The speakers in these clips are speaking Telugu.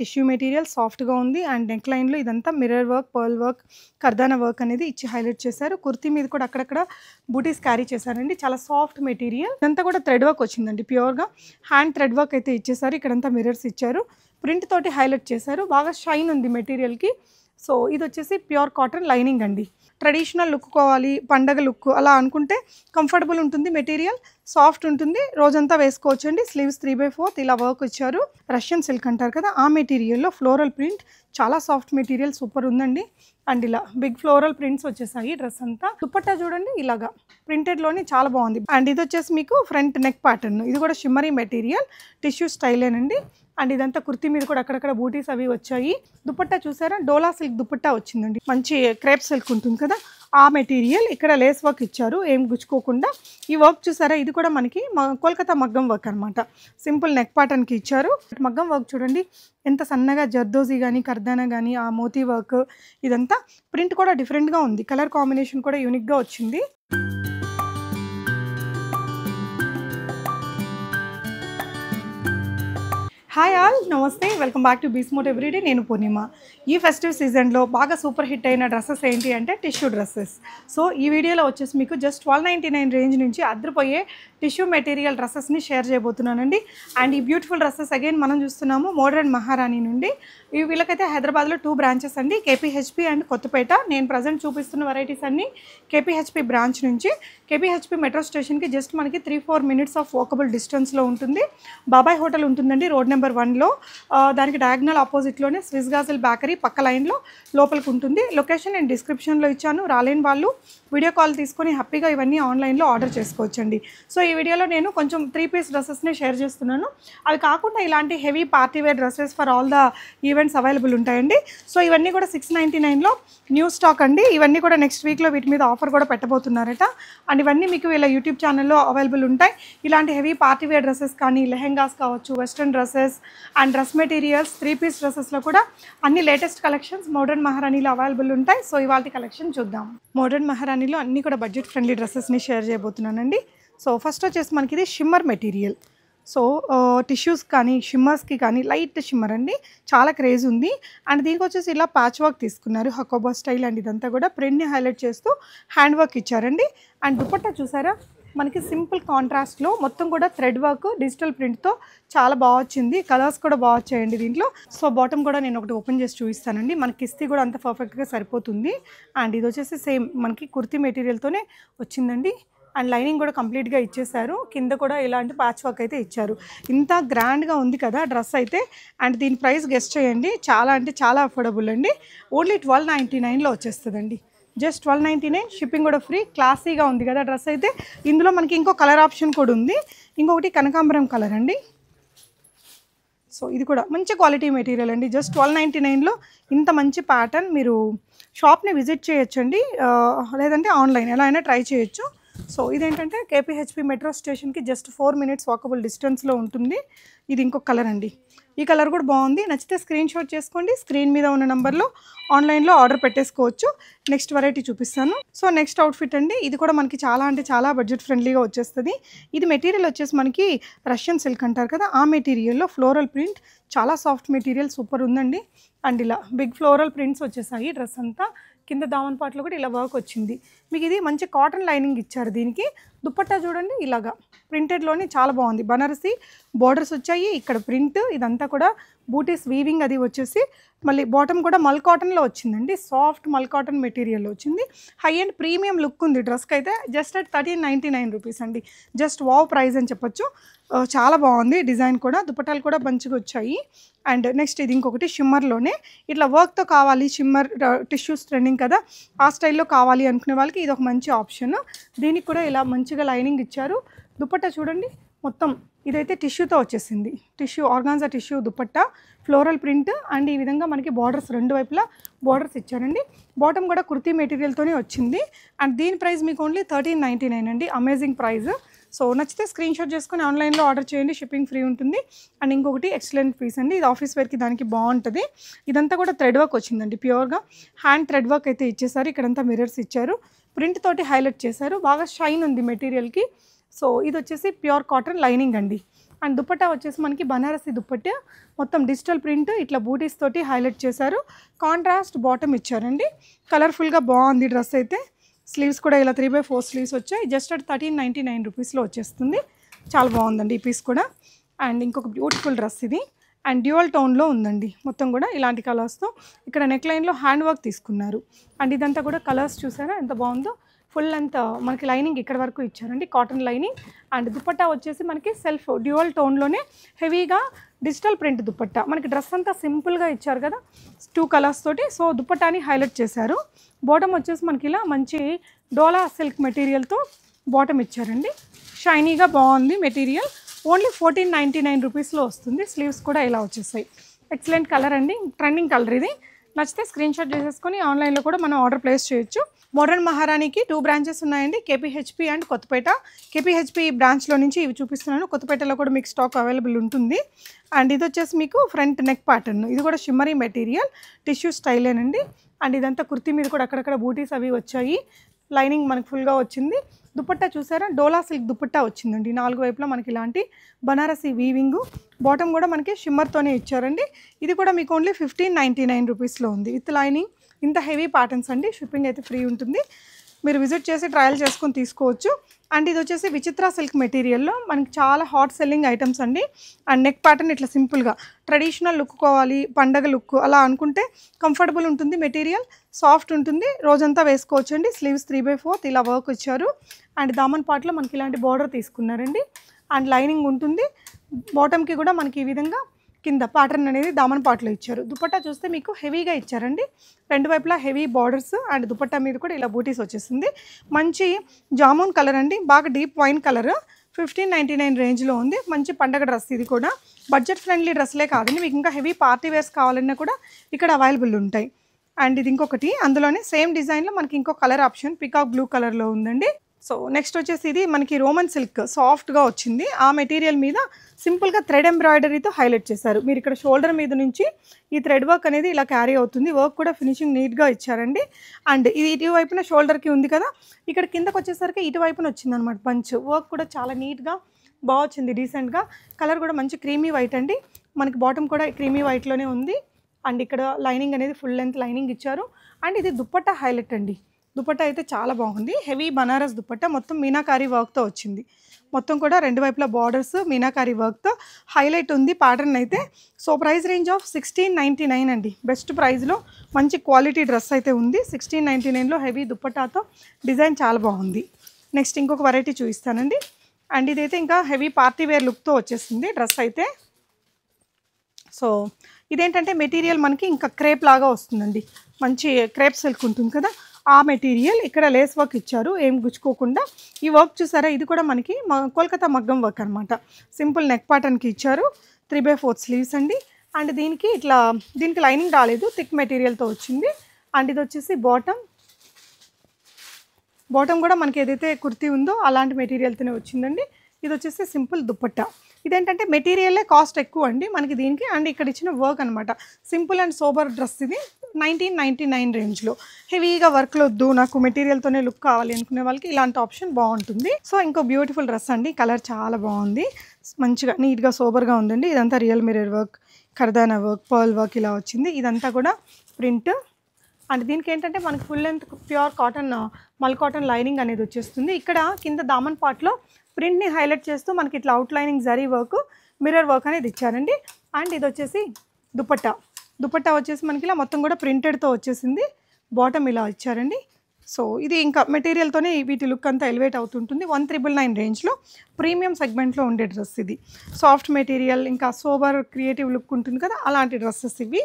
టిష్యూ మెటీరియల్ సాఫ్ట్‌గా ఉంది. అండ్ నెక్ లైన్‌లో ఇదంతా మిర్రర్ వర్క్, పర్ల్ వర్క్, కర్దానా వర్క్ అనేది ఇచ్చి హైలైట్ చేశారు. కుర్తీ మీద కూడా అక్కడక్కడ బూటీస్ క్యారీ చేశారండి. చాలా సాఫ్ట్ మెటీరియల్. ఇదంతా కూడా థ్రెడ్ వర్క్ వచ్చిందండి ప్యూర్‌గా. హ్యాండ్ థ్రెడ్ వర్క్ అయితే ఇచ్చేసారు. ఇక్కడంతా మిర్రర్స్ ఇచ్చారు. ప్రింట్ తోటి హైలైట్ చేశారు. బాగా షైన్ ఉంది మెటీరియల్‌కి. సో, ఇది వచ్చేసి ప్యూర్ కాటన్ లైనింగ్ అండి. ట్రెడిషనల్ లుక్ కావాలి, పండగ లుక్ అలా అనుకుంటే కంఫర్టబుల్ ఉంటుంది మెటీరియల్. సాఫ్ట్ ఉంటుంది. రోజంతా వేసుకోవచ్చండి. స్లీవ్స్ 3/4 ఇలా వర్క్ ఇచ్చారు. రష్యన్ సిల్క్ అంటారు కదా! ఆ మెటీరియల్‌లో ఫ్లోరల్ ప్రింట్ చాలా సాఫ్ట్ మెటీరియల్ సూపర్ ఉందండి. అండ్ ఇలా బిగ్ ఫ్లోరల్ ప్రింట్స్ వచ్చేసాయి డ్రెస్ అంతా. దుప్పట్టా చూడండి ఇలాగా ప్రింటెడ్‌లోనే చాలా బాగుంది. అండ్ ఇది వచ్చేసి మీకు ఫ్రంట్ నెక్ ప్యాటర్న్. ఇది కూడా షిమ్మరీ మెటీరియల్. టిష్యూ స్టైలేనండి. అండ్ ఇదంతా కుర్తి మీద కూడా అక్కడక్కడ బూటీస్ అవి వచ్చాయి. దుప్పట్టా చూసారా? డోలా సిల్క్ దుప్పట్టా వచ్చిందండి. మంచి క్రేప్ సిల్క్ ఉంటుంది కదా! ఆ మెటీరియల్ ఇక్కడ లేస్ వర్క్ ఇచ్చారు. ఏం గుచ్చుకోకుండా. ఈ వర్క్ చూసారా? ఇది కూడా మనకి కోల్కతా మగ్గం వర్క్ అనమాట. సింపుల్ నెక్ ప్యాటర్న్‌కి ఇచ్చారు. మగ్గం వర్క్ చూడండి ఎంత సన్నగా జర్దోజీ కానీ కర్దానా కానీ ఆ మోతీ వర్క్ ఇదంతా ప్రింట్ కూడా డిఫరెంట్‌గా ఉంది. కలర్ కాంబినేషన్ కూడా యూనిక్‌గా వచ్చింది. Hi all namaste. Welcome back to బీస్మోట్ everyday నేను పూర్ణిమ. ఈ ఫెస్టివ్ సీజన్లో బాగా సూపర్ హిట్ అయిన డ్రెస్సెస్ ఏంటి అంటే టిష్యూ డ్రెస్సెస్ సో ఈ వీడియోలో వచ్చేసి మీకు just twelve ninety nine range నుంచి అద్దరిపోయే టిష్యూ మెటీరియల్ డ్రెస్సెస్ని షేర్ చేయబోతున్నానండి. అండ్ ఈ బ్యూటిఫుల్ డ్రెస్సెస్ అగైన్ మనం చూస్తున్నాము మోడర్న్ మహారాణి నుండి. ఈ వీళ్ళకైతే హైదరాబాద్లో టూ బ్రాంచెస్ అండి. కేపీహెచ్పి అండ్ కొత్తపేట నేను ప్రజెంట్ చూపిస్తున్న వెరైటీస్ అన్నీ కేపీహెచ్పి బ్రాంచ్ నుంచి. కేపీహెచ్పి మెట్రో స్టేషన్కి జస్ట్ మనకి three four minutes of walkable డిస్టెన్స్లో ఉంటుంది. బాబాయ్ హోటల్ ఉంటుందండి. రోడ్ నెంబర్ వన్లో దానికి డయాగ్నల్ ఆపోజిట్లోనే స్విస్ గాజల్ బేకరీ పక్క లైన్లో లోపలికి ఉంటుంది. లొకేషన్ నేను డిస్క్రిప్షన్లో ఇచ్చాను రాలేని వాళ్ళు వీడియో కాల్ తీసుకొని హ్యాపీగా ఇవన్నీ ఆన్లైన్లో ఆర్డర్ చేసుకోవచ్చండి. సో ఈ వీడియోలో నేను కొంచెం త్రీ పీస్ డ్రెస్సెస్ని షేర్ చేస్తున్నాను. అవి కాకుండా ఇలాంటి heavy party wear dresses for all the events available ఉంటాయండి. సో ఇవన్నీ కూడా సిక్స్ నైంటీ నైన్లో న్యూ స్టాక్ అండి. ఇవన్నీ కూడా నెక్స్ట్ వీక్లో వీటి మీద ఆఫర్ కూడా పెట్టబోతున్నారట. అండ్ ఇవన్నీ మీకు వీళ్ళ యూట్యూబ్ ఛానల్లో అవైలబుల్ ఉంటాయి. ఇలాంటి హెవీ పార్టీ వేర్ డ్రెస్సెస్ కానీ లెహెంగాస్ కావచ్చు western dresses and dress materials three piece డ్రెస్సెస్లో కూడా అన్ని లేటెస్ట్ కలెక్షన్స్ మోడర్న్ మహారాణిలో అవైలబుల్ ఉంటాయి. సో ఇవాళ కలెక్షన్ చూద్దాం. మోడర్న్ మహారాణిలో అన్ని కూడా బడ్జెట్ ఫ్రెండ్లీ డ్రెస్సెస్ని షేర్ చేయబోతున్నానండి. సో ఫస్ట్ వచ్చేసి మనకి ఇది షిమ్మర్ మెటీరియల్. సో టిష్యూస్ కానీ షిమ్మర్స్కి కానీ లైట్ షిమ్మర్ అండి. చాలా క్రేజ్ ఉంది. అండ్ దీనికి వచ్చేసి ఇలా ప్యాచ్ వర్క్ తీసుకున్నారు. హకోబా స్టైల్ అండ్ ఇదంతా కూడా ప్రింట్ని హైలైట్ చేస్తూ హ్యాండ్ వర్క్ ఇచ్చారండి. అండ్ దుపట్టా చూసారా? మనకి సింపుల్ కాంట్రాస్ట్లో మొత్తం కూడా థ్రెడ్ వర్క్ డిజిటల్ ప్రింట్తో చాలా బాగా వచ్చింది. కలర్స్ కూడా బాగా వచ్చాయండి దీంట్లో. సో బాటమ్ కూడా నేను ఒకటి ఓపెన్ చేసి చూపిస్తానండి. మనకి కిస్తీ కూడా అంత పర్ఫెక్ట్గా సరిపోతుంది. అండ్ ఇది వచ్చేసి సేమ్ మనకి కుర్తీ మెటీరియల్తోనే వచ్చిందండి. అండ్ లైనింగ్ కూడా కంప్లీట్గా ఇచ్చేశారు. కింద కూడా ఇలాంటి ప్యాచ్ వర్క్ అయితే ఇచ్చారు. ఇంత గ్రాండ్గా ఉంది కదా డ్రెస్ అయితే. అండ్ దీని ప్రైస్ గెస్ట్ చేయండి. చాలా అంటే చాలా అఫోర్డబుల్ అండి. ఓన్లీ ట్వెల్వ్ నైంటీ నైన్లో వచ్చేస్తుందండి. Just twelve ninety nine shipping కూడా ఫ్రీ క్లాసీగా ఉంది కదా డ్రెస్ అయితే. ఇందులో మనకి ఇంకో కలర్ ఆప్షన్ కూడా ఉంది. ఇంకొకటి కనకాంబరం కలర్ అండి. సో ఇది కూడా మంచి క్వాలిటీ మెటీరియల్ అండి. జస్ట్ ట్వెల్వ్ నైంటీ నైన్లో ఇంత మంచి ప్యాటర్న్ మీరు షాప్ని విజిట్ చేయొచ్చండి. లేదంటే ఆన్లైన్ ఎలా అయినా ట్రై చేయొచ్చు. సో ఇదేంటంటే కేపీహెచ్పి మెట్రో స్టేషన్కి జస్ట్ ఫోర్ మినిట్స్ వాకబుల్ డిస్టెన్స్లో ఉంటుంది. ఇది ఇంకొక కలర్ అండి. ఈ కలర్ కూడా బాగుంది. నచ్చితే స్క్రీన్ షాట్ చేసుకోండి. స్క్రీన్ మీద ఉన్న నెంబర్లో ఆన్లైన్లో ఆర్డర్ పెట్టేసుకోవచ్చు. నెక్స్ట్ వెరైటీ చూపిస్తాను. సో నెక్స్ట్ అవుట్ఫిట్ అండి. ఇది కూడా మనకి చాలా అంటే చాలా బడ్జెట్ ఫ్రెండ్లీగా వచ్చేస్తుంది. ఇది మెటీరియల్ వచ్చేసి మనకి రష్యన్ సిల్క్ అంటారు కదా ఆ మెటీరియల్లో ఫ్లోరల్ ప్రింట్ చాలా సాఫ్ట్ మెటీరియల్ సూపర్ ఉందండి. అండ్ ఇలా బిగ్ ఫ్లోరల్ ప్రింట్స్ వచ్చేసాయి డ్రెస్ అంతా. కింద దామన్ పాటలో కూడా ఇలా వర్క్ వచ్చింది. మీకు ఇది మంచి కాటన్ లైనింగ్ ఇచ్చారు దీనికి. దుప్పట్టా చూడండి ఇలాగా. ప్రింటెడ్లోనే చాలా బాగుంది. బనారసి బార్డర్స్ వచ్చాయి. ఇక్కడ ప్రింట్ ఇదంతా కూడా బూటీస్ వీవింగ్ అది వచ్చేసి మళ్ళీ బాటమ్ కూడా మల్ కాటన్లో వచ్చిందండి. సాఫ్ట్ మల్ కాటన్ మెటీరియల్ వచ్చింది. హై అండ్ ప్రీమియం లుక్ ఉంది డ్రెస్కి అయితే. Just at thirteen ninety nine rupees అండి. జస్ట్ వావ్ ప్రైస్ అని చెప్పొచ్చు. చాలా బాగుంది డిజైన్ కూడా. దుపటాలు కూడా మంచిగా వచ్చాయి. అండ్ నెక్స్ట్ ఇది ఇంకొకటి షిమ్మర్లోనే. ఇట్లా వర్క్తో కావాలి షిమ్మర్ టిష్యూస్ ట్రెండింగ్ కదా ఆ స్టైల్లో కావాలి అనుకునే వాళ్ళకి ఇది ఒక మంచి ఆప్షన్. దీనికి కూడా ఇలా మంచిగా లైనింగ్ ఇచ్చారు. దుపట్టా చూడండి. మొత్తం ఇదైతే టిష్యూతో వచ్చేసింది. Tissue organza tissue dupatta floral print and ఈ విధంగా మనకి బార్డర్స్ రెండు వైపులా బార్డర్స్ ఇచ్చారండి. బాటమ్ కూడా కుర్తీ మెటీరియల్తోనే వచ్చింది. అండ్ దీని ప్రైస్ మీకు ఓన్లీ థర్టీన్ నైంటీ నైన్ అండి. అమేజింగ్ ప్రైస్ సో నచ్చితే స్క్రీన్ షాట్ చేసుకుని ఆన్లైన్లో ఆర్డర్ చేయండి. షిప్పింగ్ ఫ్రీ ఉంటుంది. అండ్ ఇంకొకటి ఎక్సలెంట్ పీస్ అండి. ఇది ఆఫీస్ వేర్కి దానికి బాగుంటుంది. ఇదంతా కూడా థ్రెడ్ వర్క్ వచ్చిందండి ప్యూర్గా హ్యాండ్ థ్రెడ్ వర్క్ అయితే ఇచ్చేసారు. ఇక్కడంతా మిర్రర్స్ ఇచ్చారు. ప్రింట్ తోటి హైలైట్ చేశారు. బాగా షైన్ ఉంది మెటీరియల్కి. సో ఇది వచ్చేసి ప్యూర్ కాటన్ లైనింగ్ అండి. అండ్ దుపట్టా వచ్చేసి మనకి బనారసి దుప్పట్టా మొత్తం డిజిటల్ ప్రింట్ ఇట్లా బూటీస్ తోటి హైలైట్ చేశారు. కాంట్రాస్ట్ బాటమ్ ఇచ్చారండి. కలర్ఫుల్గా బాగుంది డ్రెస్ అయితే. స్లీవ్స్ కూడా ఇలా త్రీ బై ఫోర్ స్లీవ్స్ వచ్చాయి. Just at thirteen ninety nine రూపీస్లో వచ్చేస్తుంది. చాలా బాగుందండి ఈ పీస్ కూడా. అండ్ ఇంకొక బ్యూటిఫుల్ డ్రెస్ ఇది. అండ్ డ్యూయల్ టోన్లో ఉందండి. మొత్తం కూడా ఇలాంటి కలర్స్తో ఇక్కడ నెక్ లైన్లో హ్యాండ్ వర్క్ తీసుకున్నారు. అండ్ ఇదంతా కూడా కలర్స్ చూసారా? ఎంత బాగుందో? ఫుల్ అంతా మనకి లైనింగ్ ఇక్కడ వరకు ఇచ్చారండి కాటన్ లైనింగ్. అండ్ దుపట్టా వచ్చేసి మనకి సెల్ఫ్ డ్యూయల్ టోన్లోనే హెవీగా డిజిటల్ ప్రింట్ దుపట్టా. మనకి డ్రెస్ అంతా సింపుల్గా ఇచ్చారు కదా టూ కలర్స్ తోటి. సో దుపట్టాని హైలైట్ చేశారు. బాటమ్ వచ్చేసి మనకి ఇలా మంచి డోలా సిల్క్ మెటీరియల్తో బాటమ్ ఇచ్చారండి. షైనీగా బాగుంది material. Only fourteen ninety nine రూపీస్లో వస్తుంది. స్లీవ్స్ కూడా ఇలా వచ్చేసాయి. ఎక్సలెంట్ కలర్ అండి. ట్రెండింగ్ కలర్ ఇది. నచ్చితే స్క్రీన్ షాట్ చేసేసుకొని ఆన్లైన్లో కూడా మనం ఆర్డర్ ప్లేస్ చేయొచ్చు. మోడర్న్ మహారాణికి టూ బ్రాంచెస్ ఉన్నాయండి. కేపీహెచ్పి అండ్ కొత్తపేట కేపీహెచ్పి బ్రాంచ్లో నుంచి ఇవి చూపిస్తున్నాను. కొత్తపేటలో కూడా మీకు స్టాక్ అవైలబుల్ ఉంటుంది. అండ్ ఇది వచ్చేసి మీకు ఫ్రంట్ నెక్ ప్యాటర్న్ ఇది కూడా షిమ్మరీ మెటీరియల్ టిష్యూ స్టైలేనండి అండ్ ఇదంతా కుర్తి మీద కూడా అక్కడక్కడ బూటీస్ అవి వచ్చాయి. లైనింగ్ మనకు ఫుల్గా వచ్చింది. దుపట్టా చూసారా? డోలా సిల్క్ దుపట్టా వచ్చిందండి. నాలుగు వైపులా మనకి ఇలాంటి బనారసి వీవింగ్ బాటమ్ కూడా మనకి షిమ్మర్తోనే ఇచ్చారండి. ఇది కూడా మీకు ఓన్లీ ఫిఫ్టీన్ నైంటీ నైన్ రూపీస్లో ఉంది. విత్ లైనింగ్ ఇంత హెవీ ప్యాటర్న్స్ అండి. షిప్పింగ్ అయితే ఫ్రీ ఉంటుంది. మీరు విజిట్ చేసి ట్రయల్ చేసుకొని తీసుకోవచ్చు. అండ్ ఇది వచ్చేసి విచిత్ర సిల్క్ మెటీరియల్లో మనకి చాలా హాట్ సెల్లింగ్ ఐటమ్స్ అండి. అండ్ నెక్ ప్యాటర్న్ ఇట్లా సింపుల్గా ట్రెడిషనల్ లుక్ కావాలి పండగ లుక్ అలా అనుకుంటే కంఫర్టబుల్ ఉంటుంది మెటీరియల్ సాఫ్ట్ ఉంటుంది. రోజంతా వేసుకోవచ్చు అండి స్లీవ్స్ త్రీ బై ఫోర్త్ ఇలా వర్క్ ఇచ్చారు అండ్ దామన్ పాట్లో మనకి ఇలాంటి బార్డర్ తీసుకున్నారండి. అండ్ లైనింగ్ ఉంటుంది. బాటమ్కి కూడా మనకి ఈ విధంగా కింద ప్యాటర్న్ అనేది దామన్ పాటలో ఇచ్చారు. దుపట్టా చూస్తే మీకు హెవీగా ఇచ్చారండి. రెండు వైపులా హెవీ బార్డర్స్ అండ్ దుపట్టా మీద కూడా ఇలా బూటీస్ వచ్చేసింది. మంచి జామున్ కలర్ అండి. బాగా deep wine colour fifteen ninety nine రేంజ్లో ఉంది. మంచి పండగ డ్రెస్ ఇది కూడా. బడ్జెట్ ఫ్రెండ్లీ డ్రెస్లే కాదండి. మీకు ఇంకా హెవీ పార్టీ వేర్స్ కావాలన్నా కూడా ఇక్కడ అవైలబుల్ ఉంటాయి. అండ్ ఇది ఇంకొకటి. అందులోనే సేమ్ డిజైన్లో మనకి ఇంకో కలర్ ఆప్షన్ పికాక్ బ్లూ కలర్లో ఉందండి. సో నెక్స్ట్ వచ్చేసి ఇది మనకి రోమన్ సిల్క్ సాఫ్ట్గా వచ్చింది. ఆ మెటీరియల్ మీద సింపుల్గా థ్రెడ్ ఎంబ్రాయిడరీతో హైలైట్ చేశారు. మీరు ఇక్కడ షోల్డర్ మీద నుంచి ఈ థ్రెడ్ వర్క్ అనేది ఇలా క్యారీ అవుతుంది. వర్క్ కూడా ఫినిషింగ్ నీట్గా ఇచ్చారండి. అండ్ ఇది ఇటువైపున షోల్డర్కి ఉంది కదా ఇక్కడ కిందకు వచ్చేసరికి ఇటువైపున వచ్చింది అనమాట పంచ్ వర్క్ కూడా చాలా నీట్గా బాగా వచ్చింది డీసెంట్గా కలర్ కూడా మంచి క్రీమీ వైట్ అండి. మనకి బాటమ్ కూడా క్రీమీ వైట్లోనే ఉంది. అండ్ ఇక్కడ లైనింగ్ అనేది ఫుల్ లెంత్ లైనింగ్ ఇచ్చారు. అండ్ ఇది దుప్పట్టా హైలైట్ అండి. దుపట్టా అయితే చాలా బాగుంది. హెవీ బనారస్ దుపట్టా మొత్తం మీనాకారి వర్క్తో వచ్చింది. మొత్తం కూడా రెండు వైపులా బార్డర్స్ మీనాకారీ వర్క్తో హైలైట్ ఉంది ప్యాటర్న్ అయితే. So price range of sixteen ninety nine అండి బెస్ట్ ప్రైస్లో మంచి క్వాలిటీ డ్రెస్ అయితే ఉంది. సిక్స్టీన్ నైంటీ నైన్లో హెవీ దుపట్టాతో డిజైన్ చాలా బాగుంది. నెక్స్ట్ ఇంకొక వెరైటీ చూపిస్తానండి. అండ్ ఇదైతే ఇంకా హెవీ పార్టీ వేర్ లుక్తో వచ్చేసింది డ్రెస్ అయితే. సో ఇదేంటంటే మెటీరియల్ మనకి ఇంకా క్రేప్ లాగా వస్తుందండి. మంచి క్రేప్ సిల్క్ ఉంటుంది కదా? ఆ మెటీరియల్ ఇక్కడ లేస్ వర్క్ ఇచ్చారు ఏం గుచ్చుకోకుండా. ఈ వర్క్ చూసారా ఇది కూడా మనకి కోల్కతా మగ్గం వర్క్ అనమాట సింపుల్ నెక్ ప్యాటర్న్కి ఇచ్చారు త్రీ బై ఫోర్త్ స్లీవ్స్ అండి. అండ్ దీనికి ఇట్లా దీనికి లైనింగ్ రాలేదు థిక్ మెటీరియల్తో వచ్చింది. అండ్ ఇది వచ్చేసి బాటమ్. బాటమ్ కూడా మనకి ఏదైతే కుర్తీ ఉందో అలాంటి మెటీరియల్తోనే వచ్చిందండి. ఇది వచ్చేసి సింపుల్ దుప్పట్టా. ఇదేంటంటే మెటీరియలే కాస్ట్ ఎక్కువ అండి. మనకి దీనికి అండ్ ఇక్కడ ఇచ్చిన వర్క్ అనమాట సింపుల్ అండ్ సోబర్ డ్రెస్ ఇది నైన్టీన్ నైంటీ నైన్ రేంజ్లో. హెవీగా వర్క్లో వద్దు నాకు మెటీరియల్తోనే లుక్ కావాలి అనుకునే వాళ్ళకి ఇలాంటి ఆప్షన్ బాగుంటుంది. సో ఇంకో బ్యూటిఫుల్ డ్రెస్ అండి. కలర్ చాలా బాగుంది. మంచిగా నీట్గా సోబర్గా ఉందండి. ఇదంతా రియల్ మిరర్ వర్క్ ఖర్దానా వర్క్ పర్ల్ వర్క్ ఇలా వచ్చింది. ఇదంతా కూడా ప్రింట్. అండ్ దీనికి ఏంటంటే మనకి ఫుల్ లెంత్ ప్యూర్ కాటన్ మల్ కాటన్ లైనింగ్ అనేది వచ్చేస్తుంది. ఇక్కడ కింద దామన్ పార్ట్లో ప్రింట్ని హైలైట్ చేస్తూ మనకి ఇట్లా out lining zari work mirror work అనేది ఇచ్చారండి. అండ్ ఇది వచ్చేసి దుపట్టా. దుపట్టా వచ్చేసి మనకి ఇలా మొత్తం కూడా ప్రింటెడ్తో వచ్చేసింది. బాటమ్ ఇలా ఇచ్చారండి. సో ఇది ఇంకా మెటీరియల్తోనే వీటి లుక్ అంతా ఎలివేట్ అవుతుంటుంది. వన్ త్రిబుల్ నైన్ రేంజ్లో ప్రీమియం సెగ్మెంట్లో ఉండే డ్రెస్ ఇది. సాఫ్ట్ మెటీరియల్ ఇంకా సోబర్ క్రియేటివ్ లుక్ ఉంటుంది కదా అలాంటి డ్రెస్సెస్ ఇవి.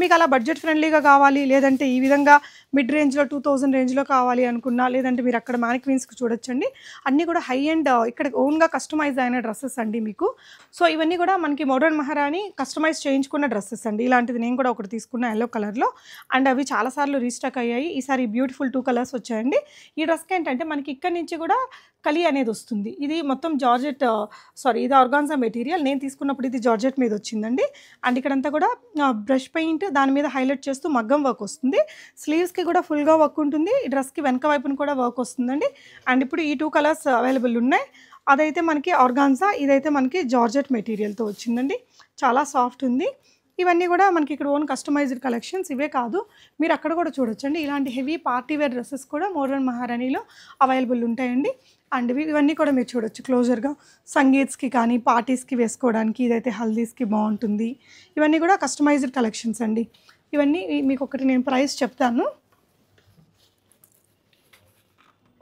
మీకు అలా బడ్జెట్ ఫ్రెండ్లీగా కావాలి? లేదంటే ఈ విధంగా మిడ్ రేంజ్లో టూ థౌజండ్ రేంజ్లో కావాలి అనుకున్నా లేదంటే మీరు అక్కడ మ్యానిక్వీన్స్కి చూడొచ్చండి. అన్నీ కూడా హై అండ్ uh, ఇక్కడ ఓన్గా కస్టమైజ్ అయిన డ్రెస్సెస్ అండి మీకు. సో ఇవన్నీ కూడా మనకి మోడర్న్ మహారాణి కస్టమైజ్ చేయించుకున్న డ్రెస్సెస్ అండి. ఇలాంటిది నేను కూడా ఒకటి తీసుకున్న ఎల్లో కలర్లో అండ్ అవి చాలాసార్లు రీస్టాక్ అయ్యాయి. ఈసారి బ్యూటిఫుల్ టూ కలర్స్ వచ్చాయండి. ఈ డ్రెస్కి ఏంటంటే మనకి ఇక్కడ నుంచి కూడా కలి అనేది వస్తుంది. ఇది మొత్తం జార్జెట్ సారీ ఇది ఆర్గాన్సా మెటీరియల్. నేను తీసుకున్నప్పుడు ఇది జార్జెట్ మీద వచ్చిందండి. అండ్ ఇక్కడంతా కూడా బ్రష్ పెయింట్ దాని మీద హైలైట్ చేస్తూ మగ్గం వర్క్ వస్తుంది. స్లీవ్స్కి కూడా ఫుల్గా వర్క్ ఉంటుంది. ఈ డ్రెస్కి వెనక వైపున కూడా వర్క్ వస్తుందండి. అండ్ ఇప్పుడు ఈ టూ కలర్స్ అవైలబుల్ ఉన్నాయి. అదైతే మనకి ఆర్గాన్సా ఇదైతే మనకి జార్జెట్ మెటీరియల్తో వచ్చిందండి. చాలా సాఫ్ట్ ఉంది. ఇవన్నీ కూడా మనకి ఇక్కడ ఓన్ కస్టమైజ్డ్ కలెక్షన్స్ ఇవే కాదు. మీరు అక్కడ కూడా చూడొచ్చండి. ఇలాంటి హెవీ పార్టీ వేర్ డ్రెస్సెస్ కూడా మోడర్న్ మహారాణిలో అవైలబుల్ ఉంటాయండి. అండ్ ఇవన్నీ కూడా మీరు చూడొచ్చు క్లోజర్గా సంగీత్స్కి కానీ పార్టీస్కి వేసుకోవడానికి ఇదైతే హల్దీస్కి బాగుంటుంది. ఇవన్నీ కూడా కస్టమైజ్డ్ కలెక్షన్స్ అండి. ఇవన్నీ మీకు ఒకటి నేను ప్రైస్ చెప్తాను.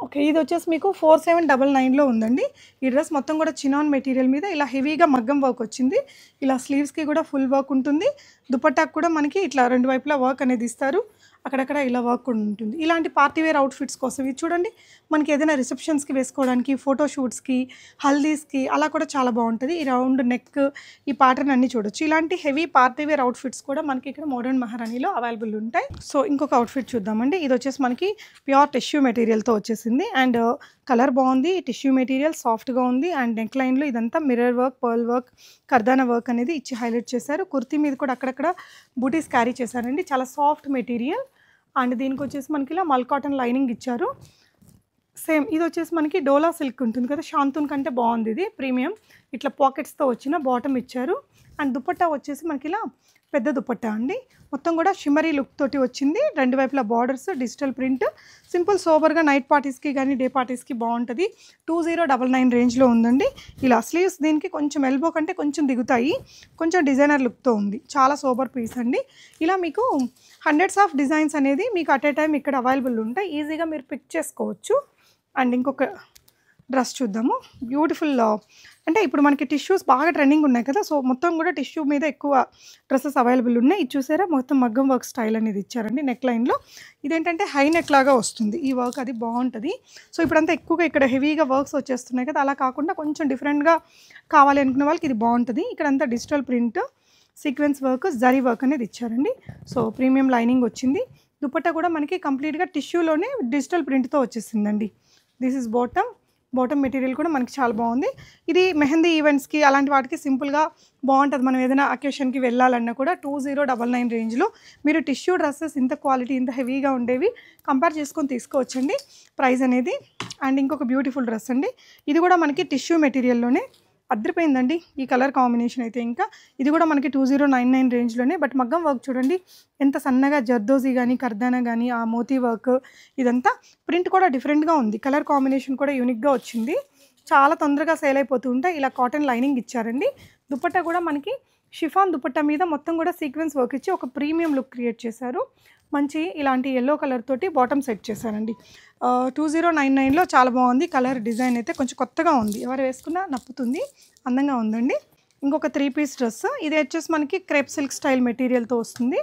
ఓకే ఇది వచ్చేసి మీకు ఫోర్ సెవెన్ డబల్ నైన్లో ఉందండి. ఈ డ్రెస్ మొత్తం కూడా చినాన్ మెటీరియల్ మీద ఇలా హెవీగా మగ్గం వర్క్ వచ్చింది. ఇలా స్లీవ్స్కి కూడా ఫుల్ వర్క్ ఉంటుంది. దుపట్టాకు కూడా మనకి ఇట్లా రెండు వైపులా వర్క్ అనేది ఇస్తారు. అక్కడక్కడ ఇలా వర్క్ కూడా ఉంటుంది. ఇలాంటి పార్టీ వేర్ అవుట్ఫిట్స్ కోసం ఇది చూడండి. మనకి ఏదైనా రిసెప్షన్స్కి వేసుకోవడానికి ఫోటోషూట్స్కి హల్దీస్కి అలా కూడా చాలా బాగుంటుంది. ఈ రౌండ్ నెక్ ఈ ప్యాటర్న్ అన్ని చూడొచ్చు. ఇలాంటి హెవీ పార్టీ వేర్ అవుట్ఫిట్స్ కూడా మనకి ఇక్కడ మోడర్న్ మహారాణిలో అవైలబుల్ ఉంటాయి. సో ఇంకొక అవుట్ఫిట్ చూద్దామండి. ఇది వచ్చేసి మనకి ప్యూర్ టెష్యూ మెటీరియల్తో వచ్చేసింది. అండ్ కలర్ బాగుంది టిష్యూ మెటీరియల్ సాఫ్ట్గా ఉంది అండ్ నెక్ లైన్లో ఇదంతా మిర్రర్ వర్క్ పర్ల్ వర్క్ కర్దానా వర్క్ అనేది ఇచ్చి హైలైట్ చేశారు. కుర్తీ మీద కూడా అక్కడక్కడ బూటీస్ క్యారీ చేశారండి. చాలా సాఫ్ట్ మెటీరియల్ అండ్ దీనికి వచ్చేసి మనకి ఇలా మల్ కాటన్ లైనింగ్ ఇచ్చారు. సేమ్ ఇది వచ్చేసి మనకి డోలా సిల్క్ ఉంటుంది కదా శాంతున్ కంటే బాగుంది ఇది ప్రీమియం. ఇట్లా పాకెట్స్తో వచ్చిన బాటమ్ ఇచ్చారు. అండ్ దుపట్టా వచ్చేసి మనకి ఇలా పెద్ద దుపట్టా అండి. మొత్తం కూడా షిమరీ లుక్ తోటి వచ్చింది. రెండు వైపులా బార్డర్స్ డిజిటల్ ప్రింట్ సింపుల్ సోబర్గా నైట్ పార్టీస్కి కానీ డే పార్టీస్కి బాగుంటుంది. టూ జీరో డబల్ నైన్ రేంజ్లో ఉందండి. ఇలా స్లీవ్స్ దీనికి కొంచెం ఎల్బో కంటే కొంచెం దిగుతాయి. కొంచెం డిజైనర్ లుక్తో ఉంది. చాలా సోబర్ పీస్ అండి. ఇలా మీకు హండ్రెడ్స్ ఆఫ్ డిజైన్స్ అనేది మీకు అట్ ఏ టైం ఇక్కడ అవైలబుల్ ఉంటాయి. ఈజీగా మీరు పిక్ చేసుకోవచ్చు. అండ్ ఇంకొక డ్రెస్ చూద్దాము. బ్యూటిఫుల్ అంటే ఇప్పుడు మనకి టిష్యూస్ బాగా ట్రెండింగ్ ఉన్నాయి కదా సో మొత్తం కూడా టిష్యూ మీద ఎక్కువ డ్రెస్సెస్ అవైలబుల్ ఉన్నాయి. ఇది చూసారా? మొత్తం మగ్గం వర్క్ స్టైల్ అనేది ఇచ్చారండి నెక్ లైన్లో ఇదేంటంటే హై నెక్ లాగా వస్తుంది. ఈ వర్క్ అది బాగుంటుంది. సో ఇప్పుడంతా ఎక్కువగా ఇక్కడ హెవీగా వర్క్స్ వచ్చేస్తున్నాయి కదా అలా కాకుండా కొంచెం డిఫరెంట్గా కావాలి అనుకున్న వాళ్ళకి ఇది బాగుంటుంది. ఇక్కడంతా digital print sequence work zari work అనేది ఇచ్చారండి. సో ప్రీమియం లైనింగ్ వచ్చింది. దుపట్టా కూడా మనకి కంప్లీట్గా టిష్యూలోనే డిజిటల్ ప్రింట్తో వచ్చేసిందండి. This is bottom bottom material కూడా మనకి చాలా బాగుంది. ఇది మెహందీ ఈవెంట్స్కి అలాంటి వాటికి సింపుల్గా బాగుంటుంది. మనం ఏదైనా అకేషన్కి వెళ్ళాలన్నా కూడా టూ జీరో డబల్ నైన్ రేంజ్లో మీరు టిష్యూ డ్రెస్సెస్ ఇంత క్వాలిటీ ఇంత హెవీగా ఉండేవి కంపేర్ చేసుకొని తీసుకోవచ్చండి ప్రైస్ అనేది. అండ్ ఇంకొక బ్యూటిఫుల్ డ్రెస్ అండి. ఇది కూడా మనకి టిష్యూ మెటీరియల్లోనే అద్దరిపోయిందండి ఈ కలర్ కాంబినేషన్ అయితే ఇంకా. ఇది కూడా మనకి టూ జీరో నైన్ నైన్ రేంజ్లోనే బట్ మగ్గం వర్క్ చూడండి ఎంత సన్నగా జర్దోజీ కానీ కర్దానా కానీ ఆ మోతీ వర్క్ ఇదంతా ప్రింట్ కూడా డిఫరెంట్గా ఉంది. కలర్ కాంబినేషన్ కూడా యూనిక్గా వచ్చింది. చాలా తొందరగా సేల్ అయిపోతూ ఉంటాయి. ఇలా కాటన్ లైనింగ్ ఇచ్చారండి. దుపట్టా కూడా మనకి షిఫాన్ దుపట్టా మీద మొత్తం కూడా సీక్వెన్స్ వర్క్ ఇచ్చి ఒక ప్రీమియం లుక్ క్రియేట్ చేశారు. మంచి ఇలాంటి ఎల్లో కలర్ తోటి బాటమ్ సెట్ చేశానండి టూ జీరో నైన్ నైన్లో చాలా బాగుంది. కలర్ డిజైన్ అయితే కొంచెం కొత్తగా ఉంది. ఎవరు వేసుకున్నా నప్పుతుంది అందంగా ఉందండి. ఇంకొక త్రీ పీస్ డ్రెస్ ఇది వచ్చేసి మనకి క్రేప్ సిల్క్ స్టైల్ మెటీరియల్తో వస్తుంది.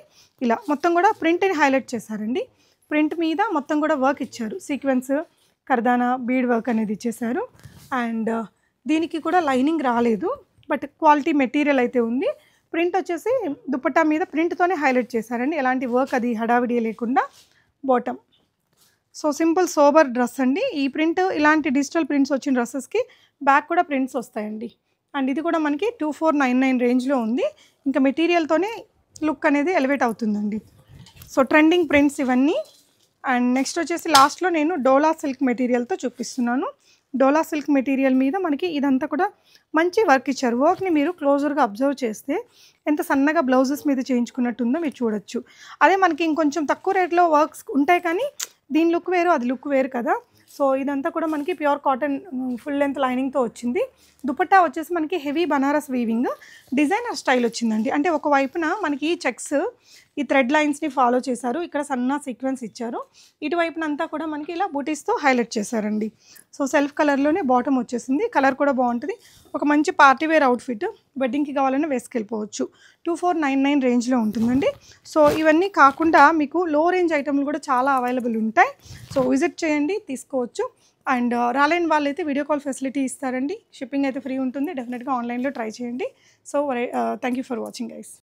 ఇలా మొత్తం కూడా ప్రింట్ని హైలైట్ చేశారండి. ప్రింట్ మీద మొత్తం కూడా వర్క్ ఇచ్చారు. సీక్వెన్స్ కర్దానా బీడ్ వర్క్ అనేది ఇచ్చేసారు అండ్ దీనికి కూడా లైనింగ్ రాలేదు. బట్ క్వాలిటీ మెటీరియల్ అయితే ఉంది. ప్రింట్ వచ్చేసి దుపట్టా మీద ప్రింట్తోనే హైలైట్ చేశారండి. ఎలాంటి వర్క్ అది హడావిడి లేకుండా bottom. So simple sober dress అండి. ఈ ప్రింట్ ఇలాంటి డిజిటల్ ప్రింట్స్ వచ్చిన డ్రెస్సెస్కి బ్యాక్ కూడా ప్రింట్స్ వస్తాయండి. అండ్ ఇది కూడా మనకి టూ ఫోర్ నైన్ నైన్ రేంజ్లో ఉంది. ఇంకా మెటీరియల్తోనే లుక్ అనేది ఎలివేట్ అవుతుందండి. సో ట్రెండింగ్ ప్రింట్స్ ఇవన్నీ. అండ్ నెక్స్ట్ వచ్చేసి లాస్ట్లో నేను డోలా సిల్క్ మెటీరియల్తో చూపిస్తున్నాను. డోలా సిల్క్ మెటీరియల్ మీద మనకి ఇదంతా కూడా మంచి వర్క్ ఇచ్చారు. వర్క్ని మీరు క్లోజర్గా అబ్జర్వ్ చేస్తే ఎంత సన్నగా బ్లౌజెస్ మీద చేయించుకున్నట్టుందో మీరు చూడొచ్చు. అదే మనకి ఇంకొంచెం తక్కువ రేట్లో వర్క్స్ ఉంటాయి కానీ దీని లుక్ వేరు అది లుక్ వేరు కదా. సో ఇదంతా కూడా మనకి ప్యూర్ కాటన్ ఫుల్ లెంత్ లైనింగ్తో వచ్చింది. దుపట్టా వచ్చేసి మనకి heavy Banaras weaving designer style వచ్చిందండి. అంటే ఒక వైపున మనకి చెక్స్ ఈ థ్రెడ్ లైన్స్ని ఫాలో చేశారు. ఇక్కడ సన్న సీక్వెన్స్ ఇచ్చారు. ఇటువైపున అంతా కూడా మనకి ఇలా బూటీస్తో హైలైట్ చేశారండి. సో సెల్ఫ్ కలర్లోనే బాటమ్ వచ్చేసింది. కలర్ కూడా బాగుంటుంది. ఒక మంచి పార్టీ వేర్ అవుట్ఫిట్ వెడ్డింగ్కి కావాలన్నా వేసుకెళ్ళిపోవచ్చు. టూ ఫోర్ నైన్ నైన్ రేంజ్లో ఉంటుందండి. సో ఇవన్నీ కాకుండా మీకు లో రేంజ్ ఐటమ్లు కూడా చాలా అవైలబుల్ ఉంటాయి. సో విజిట్ చేయండి తీసుకోవచ్చు. అండ్ uh, రాలేని వాళ్ళైతే వీడియో కాల్ ఫెసిలిటీ ఇస్తారండి. షిప్పింగ్ అయితే ఫ్రీ ఉంటుంది. డెఫినెట్గా ఆన్లైన్లో ట్రై చేయండి. So thank you for watching guys